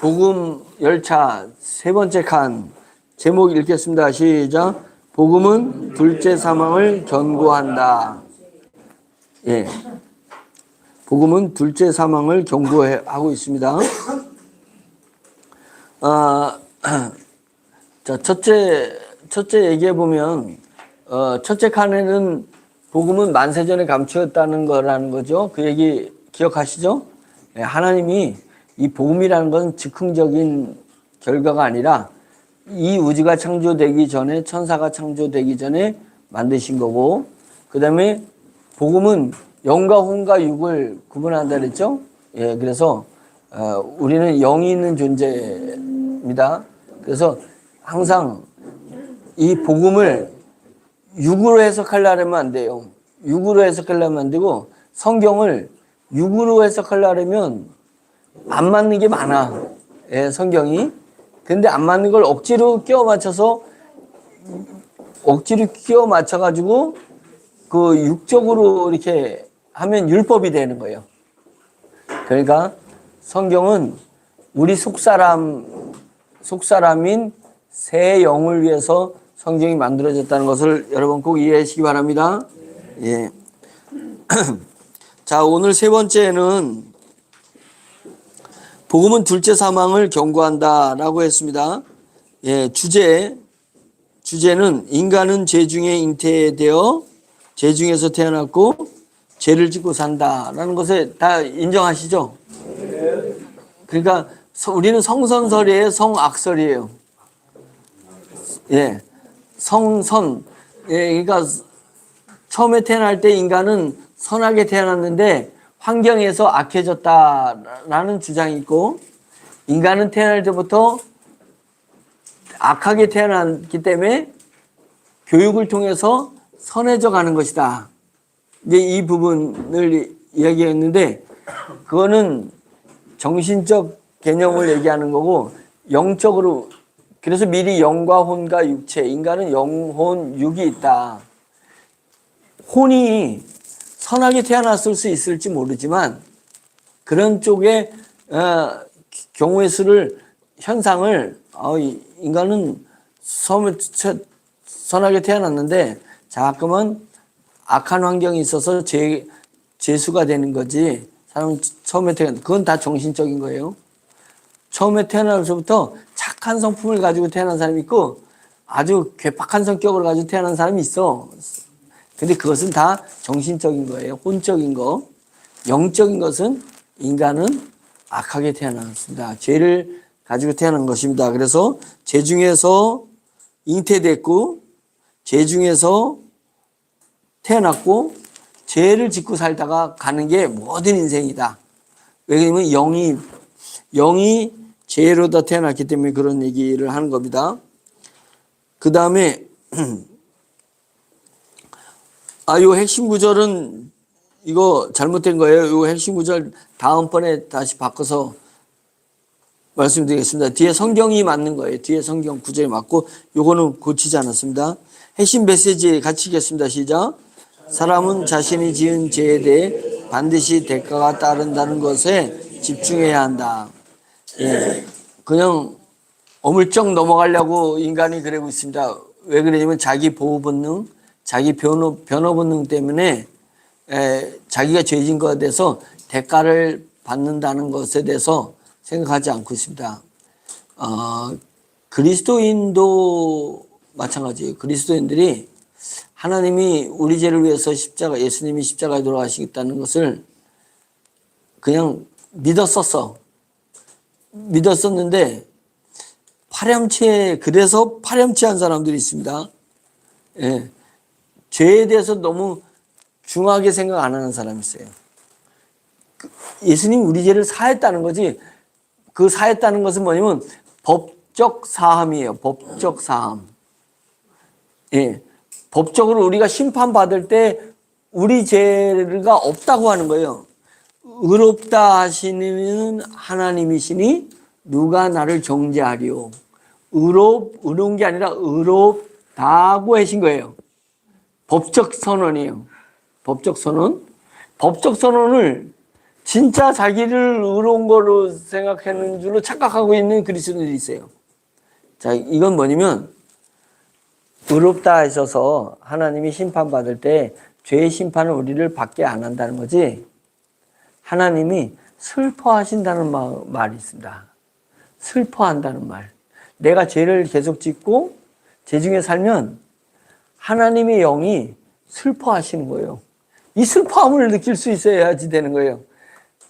복음 열차 세 번째 칸 제목 읽겠습니다. 시작. 복음은 둘째 사망을 경고한다. 예. 복음은 둘째 사망을 경고하고 있습니다. 아, 자, 첫째, 첫째 얘기해 보면, 어, 첫째 칸에는 복음은 만세전에 감추었다는 거라는 거죠. 그 얘기 기억하시죠? 예, 하나님이 이 복음이라는 건 즉흥적인 결과가 아니라 이 우주가 창조되기 전에 천사가 창조되기 전에 만드신 거고 그 다음에 복음은 영과 혼과 육을 구분한다 그랬죠? 예, 그래서 어, 우리는 영이 있는 존재입니다. 그래서 항상 이 복음을 육으로 해석하려면 안 돼요. 육으로 해석하려면 안 되고 성경을 육으로 해석하려면 안 맞는 게 많아. 예, 성경이. 근데 안 맞는 걸 억지로 끼워 맞춰서 억지로 끼워 맞춰 가지고 그 육적으로 이렇게 하면 율법이 되는 거예요. 그러니까 성경은 우리 속사람 속사람인 새 영을 위해서 성경이 만들어졌다는 것을 여러분 꼭 이해하시기 바랍니다. 예. 자, 오늘 세 번째는 복음은 둘째 사망을 경고한다라고 했습니다. 예, 주제 주제는 인간은 죄 중에 잉태되어 죄 중에서 태어났고 죄를 짓고 산다라는 것에 다 인정하시죠? 그러니까 서- 우리는 성선설이에요, 성악설이에요. 예, 성선. 예, 그러니까 처음에 태어날 때 인간은 선하게 태어났는데 환경에서 악해졌다라는 주장이 있고 인간은 태어날 때부터 악하게 태어났기 때문에 교육을 통해서 선해져 가는 것이다. 이제 이 부분을 이야기했는데 그거는 정신적 개념을 얘기하는 거고 영적으로 그래서 미리 영과 혼과 육체 인간은 영혼 육이 있다. 혼이 선하게 태어났을 수 있을지 모르지만 그런 쪽의 어, 경우의 수를 현상을 어, 이 인간은 처- 선하게 태어났는데 자꾸만 악한 환경이 있어서 죄 죄수가 되는 거지 사람 처음에 태어난 그건 다 정신적인 거예요. 처음에 태어나서부터 착한 성품을 가지고 태어난 사람이 있고 아주 괴팍한 성격을 가지고 태어난 사람이 있어. 근데 그것은 다 정신적인 거예요. 혼적인 거. 영적인 것은 인간은 악하게 태어났습니다. 죄를 가지고 태어난 것입니다. 그래서 죄 중에서 잉태됐고, 죄 중에서 태어났고, 죄를 짓고 살다가 가는 게 모든 인생이다. 왜냐면 영이, 영이 죄로다 태어났기 때문에 그런 얘기를 하는 겁니다. 그 다음에 아, 요 핵심 구절은 이거 잘못된 거예요. 요 핵심 구절 다음번에 다시 바꿔서 말씀드리겠습니다. 뒤에 성경이 맞는 거예요. 뒤에 성경 구절이 맞고 요거는 고치지 않았습니다. 핵심 메시지 같이 읽겠습니다. 시작. 사람은 자신이 지은 죄에 대해 반드시 대가가 따른다는 것에 집중해야 한다. 예. 그냥 어물쩍 넘어가려고 인간이 그러고 있습니다. 왜 그러냐면 자기 보호 본능, 자기 변호, 변호 본능 때문에 에, 자기가 죄진 것에 대해서 대가를 받는다는 것에 대해서 생각하지 않고 있습니다. 어, 그리스도인도 마찬가지예요. 그리스도인들이 하나님이 우리 죄를 위해서 십자가, 예수님이 십자가에 돌아가시겠다는 것을 그냥 믿었었어. 믿었었는데 파렴치해 그래서 파렴치한 사람들이 있습니다. 예. 죄에 대해서 너무 중하게 생각 안 하는 사람이 있어요. 그 예수님 우리 죄를 사했다는 거지. 그 사했다는 것은 뭐냐면 법적 사함이에요. 법적 사함. 예. 법적으로 우리가 심판받을 때 우리 죄가 없다고 하는 거예요. 의롭다 하시는 하나님이시니 누가 나를 정죄하리요. 의롭, 의로운 게 아니라 의롭다고 하신 거예요. 법적 선언이에요. 법적 선언. 법적 선언을 진짜 자기를 의로운 거로 생각하는 줄로 착각하고 있는 그리스도인들이 있어요. 자, 이건 뭐냐면 의롭다 하셔서 하나님이 심판받을 때 죄의 심판을 우리를 받게 안 한다는 거지. 하나님이 슬퍼하신다는 마- 말이 있습니다. 슬퍼한다는 말. 내가 죄를 계속 짓고 죄 중에 살면 하나님의 영이 슬퍼하시는 거예요. 이 슬퍼함을 느낄 수 있어야지 되는 거예요.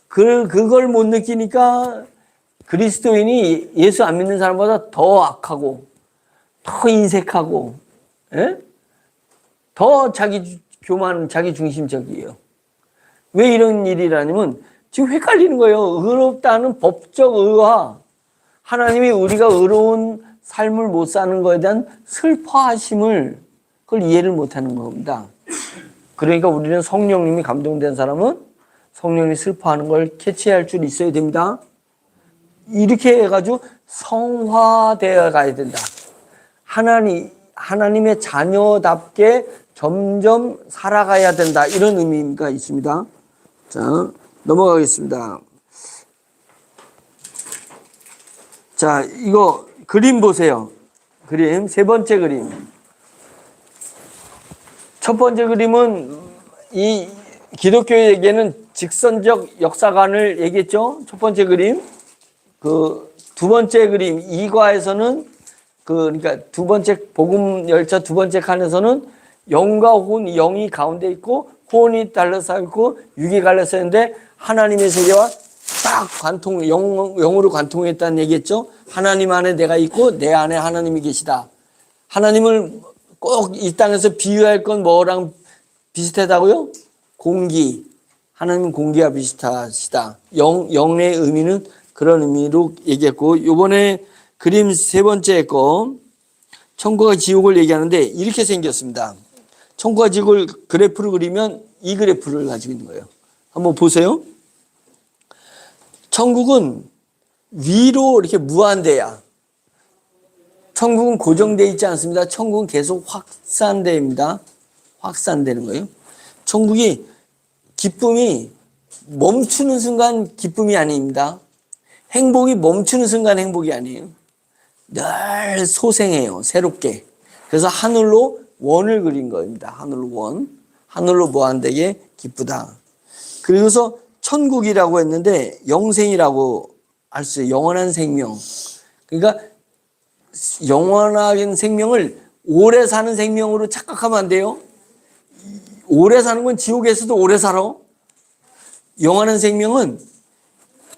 그, 그걸 못 느끼니까 그리스도인이 예수 안 믿는 사람보다 더 악하고, 더 인색하고, 예? 더 자기 주- 교만, 자기 중심적이에요. 왜 이런 일이라냐면 지금 헷갈리는 거예요. 의롭다는 법적 의와 하나님이 우리가 의로운 삶을 못 사는 것에 대한 슬퍼하심을 그걸 이해를 못 하는 겁니다. 그러니까 우리는 성령님이 감동된 사람은 성령이 슬퍼하는 걸 캐치할 줄 있어야 됩니다. 이렇게 해가지고 성화되어 가야 된다. 하나님, 하나님의 자녀답게 점점 살아가야 된다. 이런 의미가 있습니다. 자, 넘어가겠습니다. 자, 이거 그림 보세요. 그림, 세 번째 그림. 첫 번째 그림은 이 기독교에게는 직선적 역사관을 얘기했죠. 첫 번째 그림. 그 두 번째 그림 이과에서는 그 그러니까 두 번째 복음 열차 두 번째 칸에서는 영과 혼 영이 가운데 있고 혼이 달려서 있고 육이 갈려서 있는데 하나님의 세계와 딱 관통 영 영으로 관통했다는 얘기했죠. 하나님 안에 내가 있고 내 안에 하나님이 계시다. 하나님을 꼭 이 땅에서 비유할 건 뭐랑 비슷하다고요? 공기. 하나님은 공기와 비슷하시다. 영, 영의 의미는 그런 의미로 얘기했고, 요번에 그림 세 번째 거, 천국과 지옥을 얘기하는데 이렇게 생겼습니다. 천국과 지옥을 그래프로 그리면 이 그래프를 가지고 있는 거예요. 한번 보세요. 천국은 위로 이렇게 무한대야. 천국은 고정되어 있지 않습니다. 천국은 계속 확산됩니다. 확산되는 거예요. 천국이 기쁨이 멈추는 순간 기쁨이 아닙니다. 행복이 멈추는 순간 행복이 아니에요. 늘 소생해요. 새롭게. 그래서 하늘로 원을 그린 겁니다. 하늘로 원. 하늘로 무한되게 기쁘다. 그리고서 천국이라고 했는데 영생이라고 할 수 있어요. 영원한 생명. 그러니까 영원한 생명을 오래 사는 생명으로 착각하면 안 돼요. 오래 사는 건 지옥에서도 오래 살아. 영원한 생명은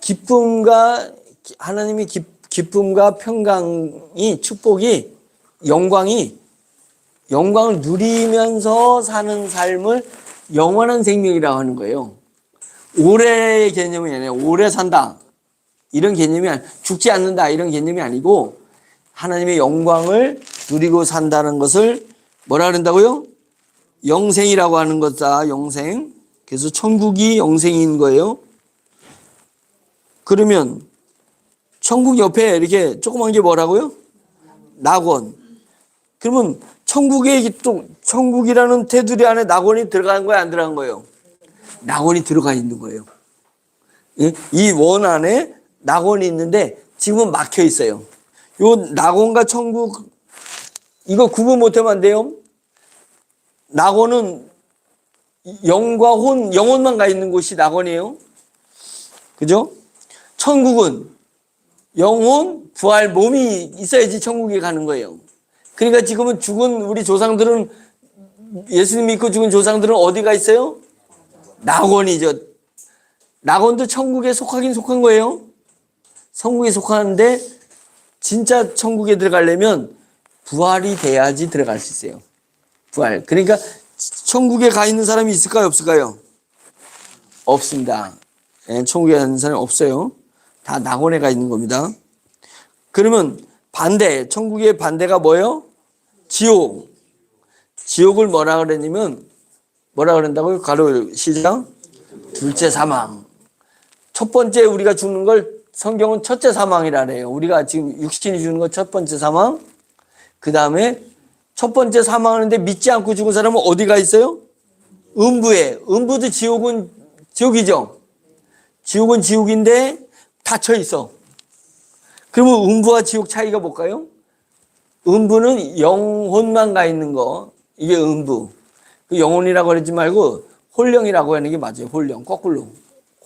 기쁨과 하나님의 기, 기쁨과 평강이 축복이 영광이 영광을 누리면서 사는 삶을 영원한 생명이라고 하는 거예요. 오래의 개념이 아니라 오래 산다 이런 개념이 아니 죽지 않는다 이런 개념이 아니고 하나님의 영광을 누리고 산다는 것을 뭐라 그런다고요? 영생이라고 하는 거다. 영생. 그래서 천국이 영생인 거예요. 그러면 천국 옆에 이렇게 조그만 게 뭐라고요? 낙원. 그러면 천국에 또 천국이라는 테두리 안에 낙원이 들어간 거야 안 들어간 거예요? 낙원이 들어가 있는 거예요. 이 원 안에 낙원이 있는데 지금은 막혀 있어요. 요 낙원과 천국 이거 구분 못하면 안 돼요. 낙원은 영과 혼, 영혼만 가 있는 곳이 낙원이에요. 그죠? 천국은 영혼, 부활, 몸이 있어야지 천국에 가는 거예요. 그러니까 지금은 죽은 우리 조상들은 예수님 믿고 죽은 조상들은 어디가 있어요? 낙원이죠. 낙원도 천국에 속하긴 속한 거예요. 천국에 속하는데 진짜 천국에 들어가려면 부활이 돼야지 들어갈 수 있어요. 부활. 그러니까 천국에 가 있는 사람이 있을까요? 없을까요? 없습니다. 예, 천국에 가 있는 사람이 없어요. 다 낙원에 가 있는 겁니다. 그러면 반대, 천국의 반대가 뭐예요? 지옥. 지옥을 뭐라 그랬냐면 뭐라 그런다고요? 가로 시작. 둘째 사망. 첫 번째 우리가 죽는 걸 성경은 첫째 사망이라 그래요. 우리가 지금 육신이 죽는 거첫 번째 사망. 그 다음에 첫 번째 사망하는데 믿지 않고 죽은 사람은 어디가 있어요? 음부에. 음부도 지옥은 지옥이죠. 지옥은 지옥인데 닫혀 있어. 그러면 음부와 지옥 차이가 뭘까요? 음부는 영혼만 가 있는 거. 이게 음부. 그 영혼이라고 그러지 말고 홀령이라고 하는 게 맞아요. 홀령. 거꾸로.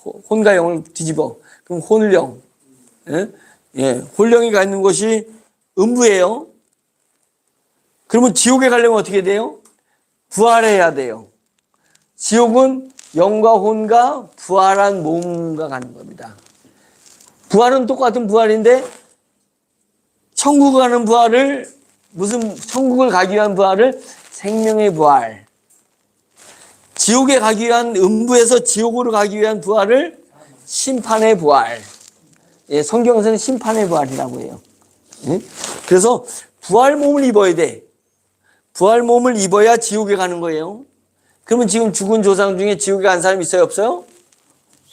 호- 혼과 영을 뒤집어. 그럼 혼령. 예? 예. 홀령이 가 있는 곳이 음부예요. 그러면 지옥에 가려면 어떻게 돼요? 부활해야 돼요. 지옥은 영과 혼과 부활한 몸과 가는 겁니다. 부활은 똑같은 부활인데 천국 가는 부활을 무슨 천국을 가기 위한 부활을 생명의 부활. 지옥에 가기 위한 음부에서 지옥으로 가기 위한 부활을 심판의 부활. 예, 성경에서는 심판의 부활이라고 해요. 예? 그래서 부활 몸을 입어야 돼. 부활 몸을 입어야 지옥에 가는 거예요. 그러면 지금 죽은 조상 중에 지옥에 간 사람 있어요, 없어요?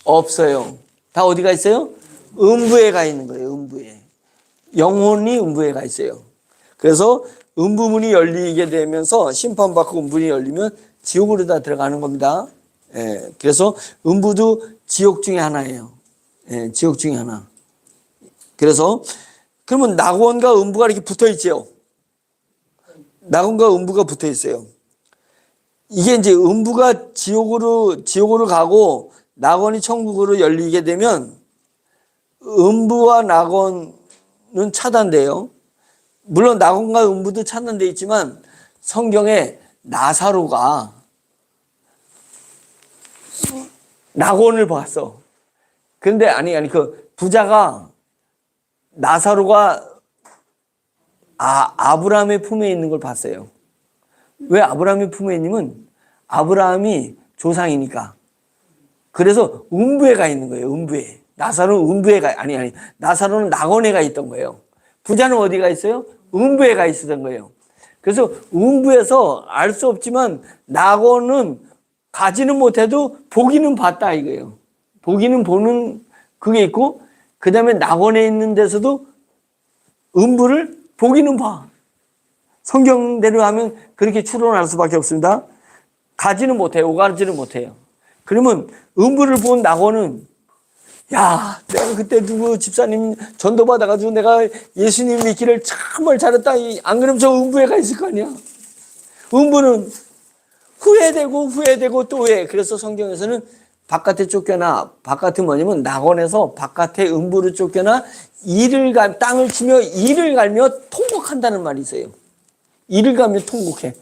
없어요. 다 어디가 있어요? 음부에 가 있는 거예요, 음부에. 영혼이 음부에 가 있어요. 그래서 음부문이 열리게 되면서 심판받고 음부문이 열리면 지옥으로 다 들어가는 겁니다. 예, 그래서 음부도 지옥 중에 하나예요. 예, 지옥 중에 하나. 그래서 그러면 낙원과 음부가 이렇게 붙어 있죠. 낙원과 음부가 붙어 있어요. 이게 이제 음부가 지옥으로 지옥으로 가고 낙원이 천국으로 열리게 되면 음부와 낙원은 차단돼요. 물론 낙원과 음부도 차단돼 있지만 성경에 나사로가 낙원을 봤어. 근데 아니 아니 그 부자가 나사로가 아 아브라함의 품에 있는 걸 봤어요. 왜 아브라함의 품에 있냐면 아브라함이 조상이니까. 그래서 음부에 가 있는 거예요. 음부에. 나사로는 음부에 가 아니 아니 나사로는 낙원에 가 있던 거예요. 부자는 어디 가 있어요? 음부에 가 있었던 거예요. 그래서 음부에서 알 수 없지만 낙원은 가지는 못해도 보기는 봤다 이거예요. 보기는 보는 그게 있고 그 다음에 낙원에 있는 데서도 음부를 보기는 봐. 성경대로 하면 그렇게 추론할 수밖에 없습니다. 가지는 못해요. 오가지는 못해요. 그러면 음부를 본 낙원은 야, 내가 그때 누구 집사님 전도 받아가지고 내가 예수님 믿기를 정말 잘했다. 이- 안 그러면 저 음부에 가 있을 거 아니야. 음부는 후회되고 후회되고 또 후회. 그래서 성경에서는 바깥에 쫓겨나 바깥은 뭐냐면 낙원에서 바깥에 음부를 쫓겨나 이를 갈 땅을 치며 이를 갈며 통곡한다는 말이 있어요. 이를 가며 통곡해.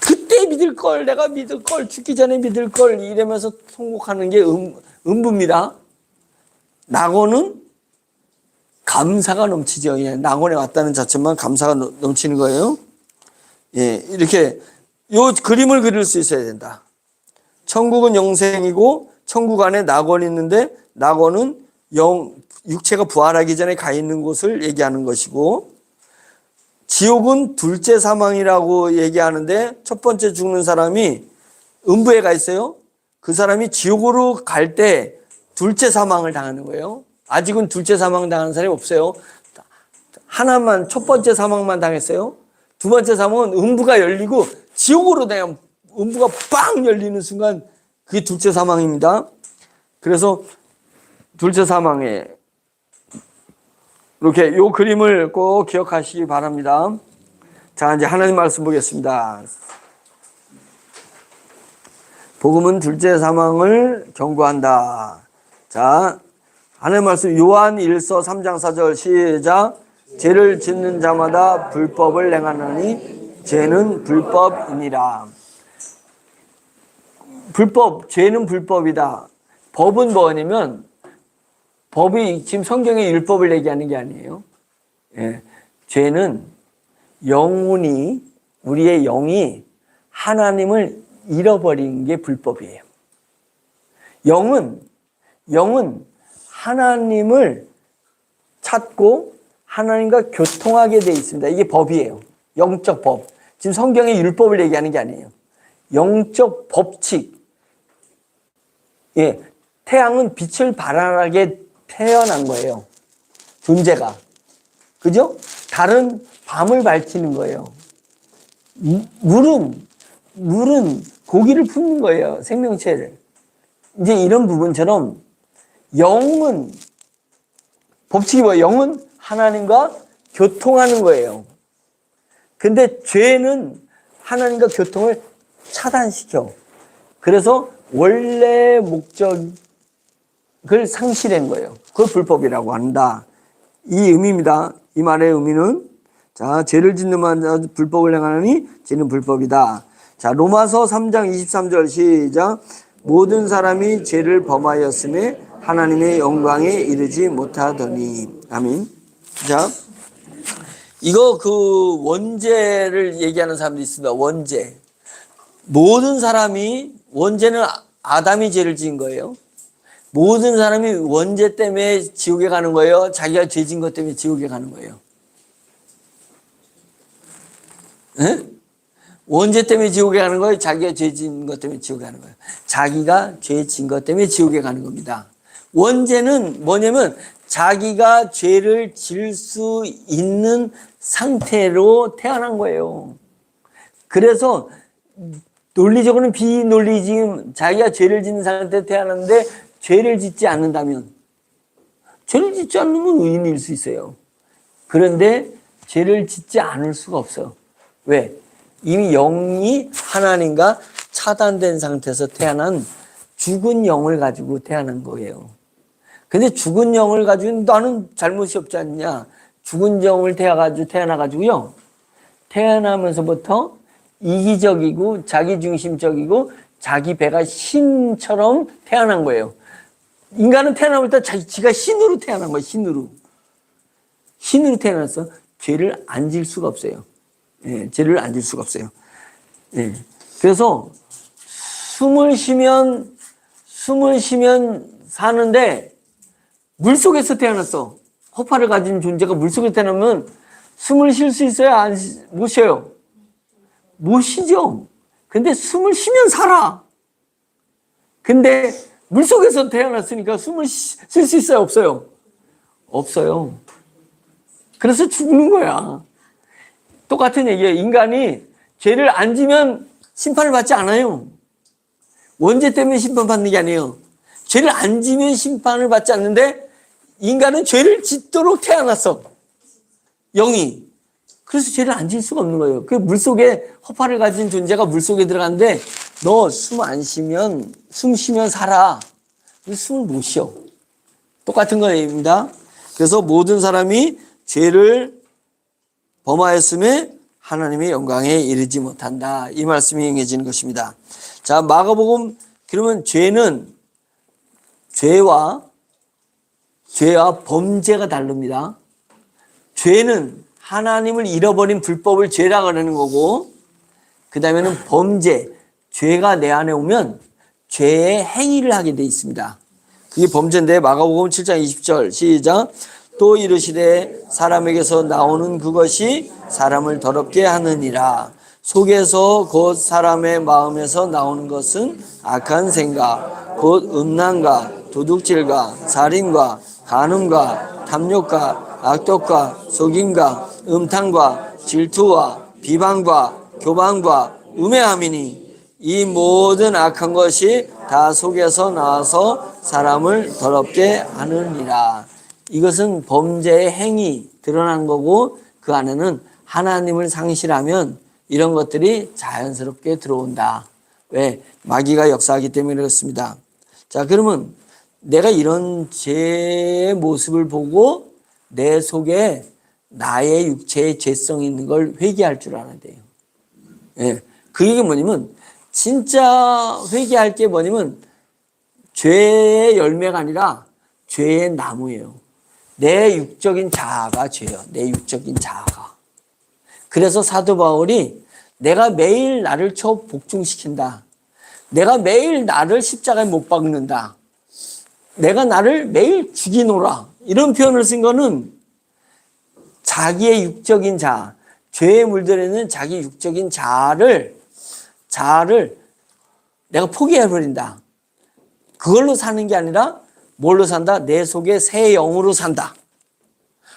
그때 믿을 걸, 내가 믿을 걸, 죽기 전에 믿을 걸 이러면서 통곡하는 게 음, 음부입니다. 낙원은 감사가 넘치죠. 예, 낙원에 왔다는 자체만 감사가 넘- 넘치는 거예요. 예, 이렇게 요 그림을 그릴 수 있어야 된다. 천국은 영생이고 천국 안에 낙원이 있는데 낙원은 영 육체가 부활하기 전에 가 있는 곳을 얘기하는 것이고 지옥은 둘째 사망이라고 얘기하는데 첫 번째 죽는 사람이 음부에 가 있어요. 그 사람이 지옥으로 갈 때 둘째 사망을 당하는 거예요. 아직은 둘째 사망 당하는 사람이 없어요. 하나만 첫 번째 사망만 당했어요. 두 번째 사망은 음부가 열리고 지옥으로 그냥 음부가 빵 열리는 순간 그게 둘째 사망입니다. 그래서 둘째 사망에 이렇게 요 그림을 꼭 기억하시기 바랍니다. 자, 이제 하나님 말씀 보겠습니다. 복음은 둘째 사망을 경고한다. 자, 하나님 말씀 요한 1서 3장 4절 시작. 죄를 짓는 자마다 불법을 행하느니 죄는 불법이니라. 불법, 죄는 불법이다. 법은 뭐냐면 법이 지금 성경의 율법을 얘기하는 게 아니에요. 예. 죄는 영혼이 우리의 영이 하나님을 잃어버린 게 불법이에요. 영은 영은 하나님을 찾고 하나님과 교통하게 돼 있습니다. 이게 법이에요. 영적 법. 지금 성경의 율법을 얘기하는 게 아니에요. 영적 법칙. 예. 태양은 빛을 발하게 태어난 거예요. 존재가. 그죠? 달은 밤을 밝히는 거예요. 무- 물은, 물은 고기를 품는 거예요. 생명체를. 이제 이런 부분처럼 영은 법칙이 뭐예요? 영은 하나님과 교통하는 거예요. 근데 죄는 하나님과 교통을 차단시켜. 그래서 원래 목적을 상실한 거예요. 그걸 불법이라고 한다. 이 의미입니다. 이 말의 의미는 자 죄를 짓는 자 불법을 행하느니 죄는 불법이다. 자 로마서 3장 23절 시작 모든 사람이 죄를 범하였음에 하나님의 영광에 이르지 못하더니 아멘. 자 이거 그 원죄를 얘기하는 사람들이 있습니다. 원죄. 모든 사람이 원죄는 아담이 죄를 지은 거예요. 모든 사람이 원죄 때문에 지옥에 가는 거예요. 자기가 죄진것 때문에 지옥에 가는 거예요. 에? 원죄 때문에 지옥에 가는 거예요. 자기가 죄진것 때문에 지옥에 가는 거예요. 자기가 죄진것 때문에 지옥에 가는 겁니다. 원죄는 뭐냐면 자기가 죄를 질 수 있는 상태로 태어난 거예요. 그래서 논리적으로는 비논리지 자기가 죄를 짓는 상태에 태어났는데 죄를 짓지 않는다면 죄를 짓지 않으면 의인일 수 있어요. 그런데 죄를 짓지 않을 수가 없어. 왜? 이미 영이 하나님과 차단된 상태에서 태어난 죽은 영을 가지고 태어난 거예요. 근데 죽은 영을 가지고 나는 잘못이 없지 않냐? 죽은 영을 태어나가지고요. 태어나면서부터 이기적이고 자기중심적이고 자기 배가 신처럼 태어난 거예요. 인간은 태어나면부터 자기 지가 신으로 태어난 거예요. 신으로. 신으로 태어나서 죄를 안 질 수가 없어요. 예, 죄를 안 질 수가 없어요. 예. 그래서 숨을 쉬면 숨을 쉬면 사는데 물 속에서 태어났어. 허파를 가진 존재가 물 속에 태어나면 숨을 쉴 수 있어요? 안, 쉬- 못 쉬어요? 못 쉬죠? 근데 숨을 쉬면 살아. 근데 물 속에서 태어났으니까 숨을 쉴 수 있어요? 없어요? 없어요. 그래서 죽는 거야. 똑같은 얘기예요. 인간이 죄를 안 지면 심판을 받지 않아요. 원죄 때문에 심판받는 게 아니에요. 죄를 안 지면 심판을 받지 않는데 인간은 죄를 짓도록 태어났어. 영이. 그래서 죄를 안질 수가 없는 거예요. 그 물속에 허파를 가진 존재가 물속에 들어갔는데 너 숨 안 쉬면 숨 쉬면 살아. 숨을 못 쉬어. 똑같은 거입니다. 그래서 모든 사람이 죄를 범하였음에 하나님의 영광에 이르지 못한다. 이 말씀이 행해지는 것입니다. 자, 마가복음 그러면 죄는 죄와 죄와 범죄가 다릅니다. 죄는 하나님을 잃어버린 불법을 죄라고 하는 거고 그 다음에는 범죄, 죄가 내 안에 오면 죄의 행위를 하게 돼 있습니다. 그게 범죄인데 마가복음 7장 20절 시작 또 이르시되 사람에게서 나오는 그것이 사람을 더럽게 하느니라 속에서 곧 사람의 마음에서 나오는 것은 악한 생각 곧 음란과 도둑질과 살인과 간음과 탐욕과 악독과 속임과 음탕과 질투와 비방과 교방과 우매함이니 이 모든 악한 것이 다 속에서 나와서 사람을 더럽게 하느니라. 이것은 범죄의 행위 드러난 거고 그 안에는 하나님을 상실하면 이런 것들이 자연스럽게 들어온다. 왜? 마귀가 역사하기 때문에 그렇습니다. 자, 그러면 내가 이런 죄의 모습을 보고 내 속에 나의 육체의 죄성이 있는 걸 회개할 줄 알아야 돼요. 예. 그 얘기 뭐냐면 진짜 회개할 게 뭐냐면 죄의 열매가 아니라 죄의 나무예요. 내 육적인 자아가 죄요. 내 육적인 자아가. 그래서 사도 바울이 내가 매일 나를 쳐 복종시킨다. 내가 매일 나를 십자가에 못 박는다. 내가 나를 매일 죽이노라. 이런 표현을 쓴 거는 자기의 육적인 자아, 죄에 물들어 있는 자기 육적인 자아를 자아를 내가 포기해 버린다. 그걸로 사는 게 아니라 뭘로 산다? 내 속에 새 영으로 산다.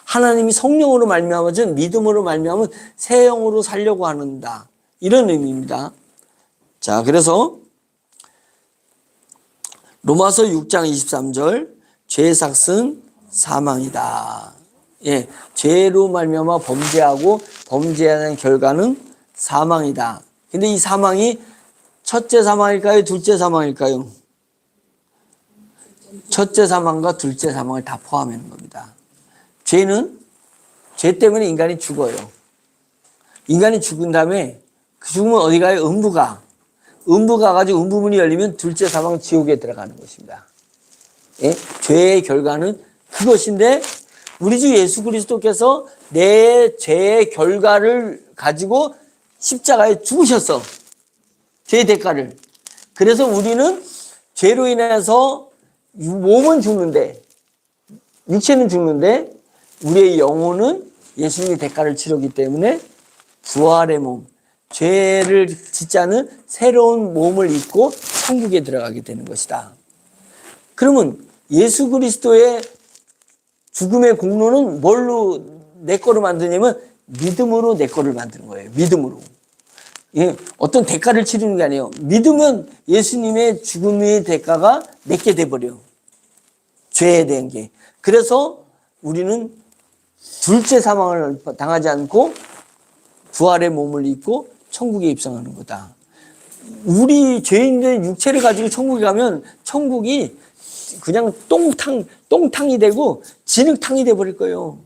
하나님이 성령으로 말미암아진 믿음으로 말미암은 새 영으로 살려고 하는다. 이런 의미입니다. 자, 그래서 로마서 6장 23절 죄의 삭은 사망이다. 예, 죄로 말미암아 범죄하고 범죄하는 결과는 사망이다. 근데 이 사망이 첫째 사망일까요? 둘째 사망일까요? 첫째 사망과 둘째 사망을 다 포함하는 겁니다. 죄는 죄 때문에 인간이 죽어요. 인간이 죽은 다음에 그 죽으면 어디 가요? 음부가. 음부 가 가지고 음부문이 열리면 둘째 사망 지옥에 들어가는 것입니다. 예? 죄의 결과는 그것인데 우리 주 예수 그리스도께서 내 죄의 결과를 가지고 십자가에 죽으셨어. 죄의 대가를. 그래서 우리는 죄로 인해서 몸은 죽는데 육체는 죽는데 우리의 영혼은 예수님의 대가를 치르기 때문에 부활의 몸, 죄를 짓지 않은 새로운 몸을 입고 천국에 들어가게 되는 것이다. 그러면 예수 그리스도의 죽음의 공로는 뭘로 내 거로 만드냐면 믿음으로 내 거를 만드는 거예요. 믿음으로. 예, 어떤 대가를 치르는 게 아니에요. 믿으면 예수님의 죽음의 대가가 내게 돼버려. 죄에 대한 게. 그래서 우리는 둘째 사망을 당하지 않고 부활의 몸을 입고 천국에 입성하는 거다. 우리 죄인들 육체를 가지고 천국에 가면 천국이 그냥 똥탕, 똥탕이 되고 진흙탕이 돼버릴 거예요.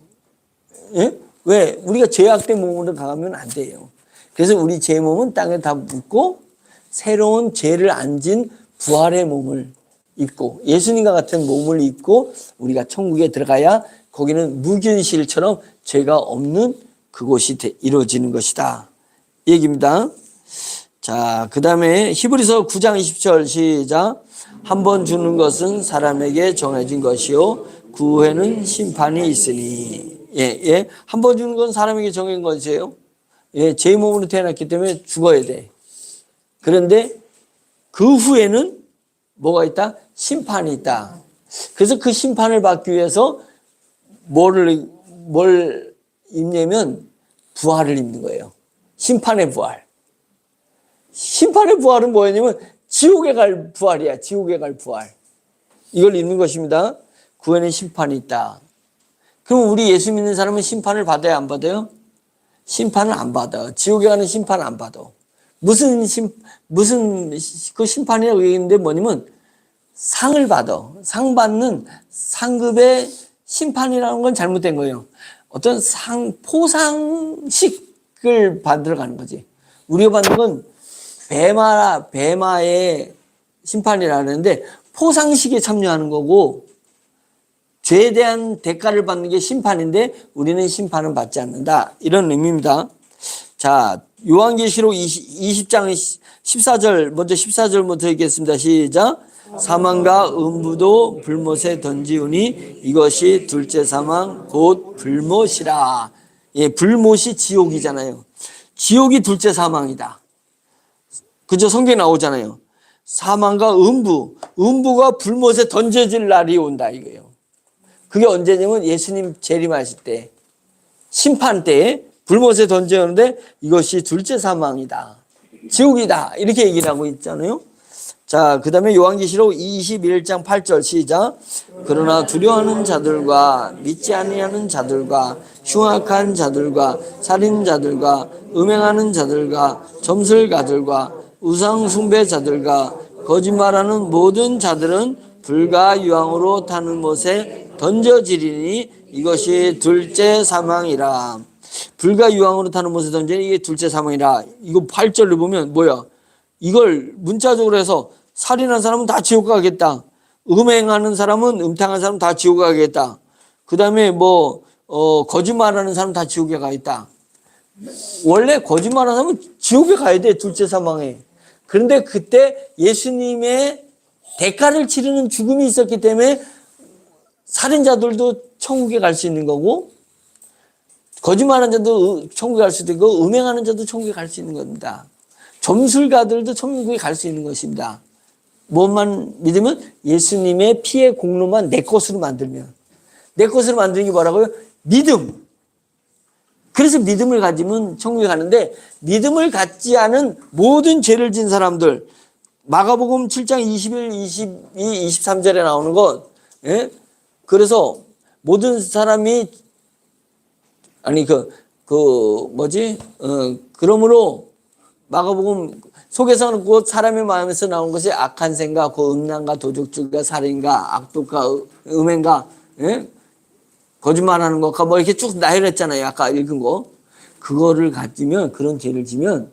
예? 왜? 우리가 죄악된 몸으로 가면 안 돼요. 그래서 우리 제 몸은 땅에 다 묻고 새로운 죄를 안 진 부활의 몸을 입고 예수님과 같은 몸을 입고 우리가 천국에 들어가야 거기는 무균실처럼 죄가 없는 그곳이 되- 이루어지는 것이다. 이 얘기입니다. 자, 그 다음에 히브리서 9장 20절 시작. 한 번 주는 것은 사람에게 정해진 것이요. 그 후에는 심판이 있으니. 예, 예. 한 번 주는 건 사람에게 정해진 것이에요. 예, 제 몸으로 태어났기 때문에 죽어야 돼. 그런데 그 후에는 뭐가 있다? 심판이 있다. 그래서 그 심판을 받기 위해서 뭐를, 뭘 입냐면 부활을 입는 거예요. 심판의 부활. 심판의 부활은 뭐였냐면 지옥에 갈 부활이야. 지옥에 갈 부활. 이걸 입는 것입니다. 그 후에는 심판이 있다. 그럼 우리 예수 믿는 사람은 심판을 받아야 안 받아요? 심판을 안 받아. 지옥에 가는 심판을 안 받아. 무슨 심, 무슨 그 심판이라고 얘기했는데 뭐냐면 상을 받아. 상 받는 상급의 심판이라는 건 잘못된 거예요. 어떤 상, 포상식을 받으러 가는 거지. 우리가 받는 건 배마, 배마의 심판이라는데 포상식에 참여하는 거고 죄에 대한 대가를 받는 게 심판인데 우리는 심판은 받지 않는다. 이런 의미입니다. 자, 요한계시록 20, 장 14절, 먼저 14절부터 읽겠습니다. 시작. 사망과 음부도 불못에 던지우니 이것이 둘째 사망 곧 불못이라. 예, 불못이 지옥이잖아요. 지옥이 둘째 사망이다. 그죠? 성경에 나오잖아요. 사망과 음부, 음부가 불못에 던져질 날이 온다 이거예요. 그게 언제냐면 예수님 재림하실 때 심판 때에 불못에 던져오는데 이것이 둘째 사망이다. 지옥이다. 이렇게 얘기를 하고 있잖아요. 자, 그 다음에 요한계시록 21장 8절 시작. 그러나 두려워하는 자들과 믿지 아니하는 자들과 흉악한 자들과 살인자들과 음행하는 자들과 점술가들과 우상 숭배자들과 거짓말하는 모든 자들은 불과 유황으로 타는 못에 던져지리니 이것이 둘째 사망이라. 불과 유황으로 타는 못에 던지니 이게 둘째 사망이라. 이거 8절을 보면 뭐야? 이걸 문자적으로 해서 살인한 사람은 다 지옥 가겠다. 음행하는 사람은 음탕한 사람은 다 지옥 가겠다. 그 다음에 뭐, 어, 거짓말하는 사람 다 지옥에 가 있다. 원래 거짓말하는 사람은 지옥에 가야 돼, 둘째 사망에. 그런데 그때 예수님의 대가를 치르는 죽음이 있었기 때문에 살인자들도 천국에 갈 수 있는 거고, 거짓말하는 자도 천국에 갈 수도 있고, 음행하는 자도 천국에 갈 수 있는 겁니다. 점술가들도 천국에 갈 수 있는 것입니다. 뭐만 믿으면 예수님의 피의 공로만 내 것으로 만들면 내 것으로 만드는 게 뭐라고요? 믿음. 그래서 믿음을 가지면 천국에 가는데 믿음을 갖지 않은 모든 죄를 진 사람들 마가복음 7장 21, 22, 23절에 나오는 것 예? 그래서 모든 사람이 아니 그그 뭐지 어 그러므로 마가복음 속에서는 그 사람의 마음에서 나온 것이 악한 생각, 그 음란과 도적질과 살인과 악독과 음- 음행과 예? 거짓말하는 것과 뭐 이렇게 쭉 나열했잖아요. 아까 읽은 거 그거를 가지면 그런 죄를 지면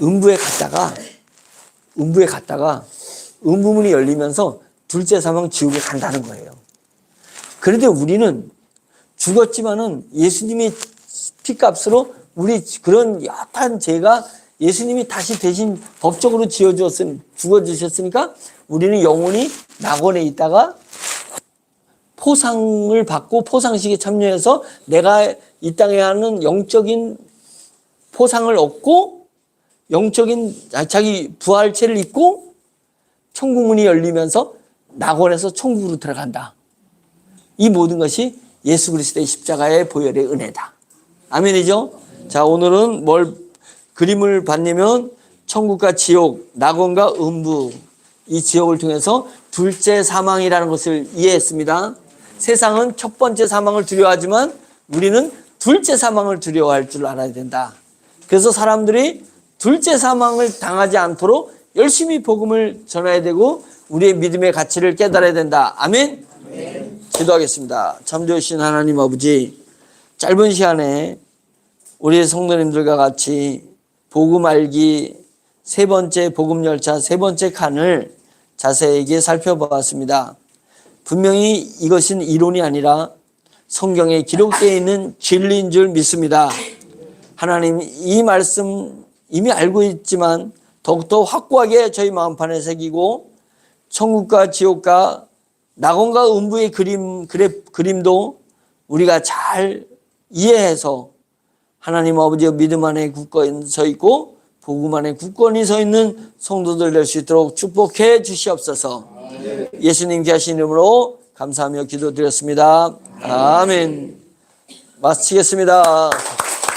음부에 갔다가 음부에 갔다가 음부문이 열리면서 둘째 사망 지옥에 간다는 거예요. 그런데 우리는 죽었지만은 예수님이 피값으로 우리 그런 여탄 죄가 예수님이 다시 대신 법적으로 지어주었으니 죽어주셨으니까 우리는 영원히 낙원에 있다가 포상을 받고 포상식에 참여해서 내가 이 땅에 하는 영적인 포상을 얻고 영적인 아, 자기 부활체를 입고 천국문이 열리면서 낙원에서 천국으로 들어간다. 이 모든 것이 예수 그리스도의 십자가의 보혈의 은혜다. 아멘이죠? 자, 오늘은 뭘 그림을 봤냐면 천국과 지옥, 낙원과 음부 이 지옥을 통해서 둘째 사망이라는 것을 이해했습니다. 세상은 첫 번째 사망을 두려워하지만 우리는 둘째 사망을 두려워할 줄 알아야 된다. 그래서 사람들이 둘째 사망을 당하지 않도록 열심히 복음을 전해야 되고 우리의 믿음의 가치를 깨달아야 된다. 아멘. 기도하겠습니다. 참 좋으신 하나님 아버지, 짧은 시간에 우리 성도님들과 같이 복음 알기 세 번째 복음 열차 세 번째 칸을 자세하게 살펴보았습니다. 분명히 이것은 이론이 아니라 성경에 기록되어 있는 진리인 줄 믿습니다. 하나님 이 말씀 이미 알고 있지만 더욱더 확고하게 저희 마음판에 새기고 천국과 지옥과 낙원과 음부의 그림 그래, 그림도 우리가 잘 이해해서 하나님 아버지의 믿음 안에 굳건히 서 있고 복음 안에 굳건히 서 있는 성도들 될 수 있도록 축복해 주시옵소서. 예수님 귀하신 이름으로 감사하며 기도드렸습니다. 아멘. 마치겠습니다.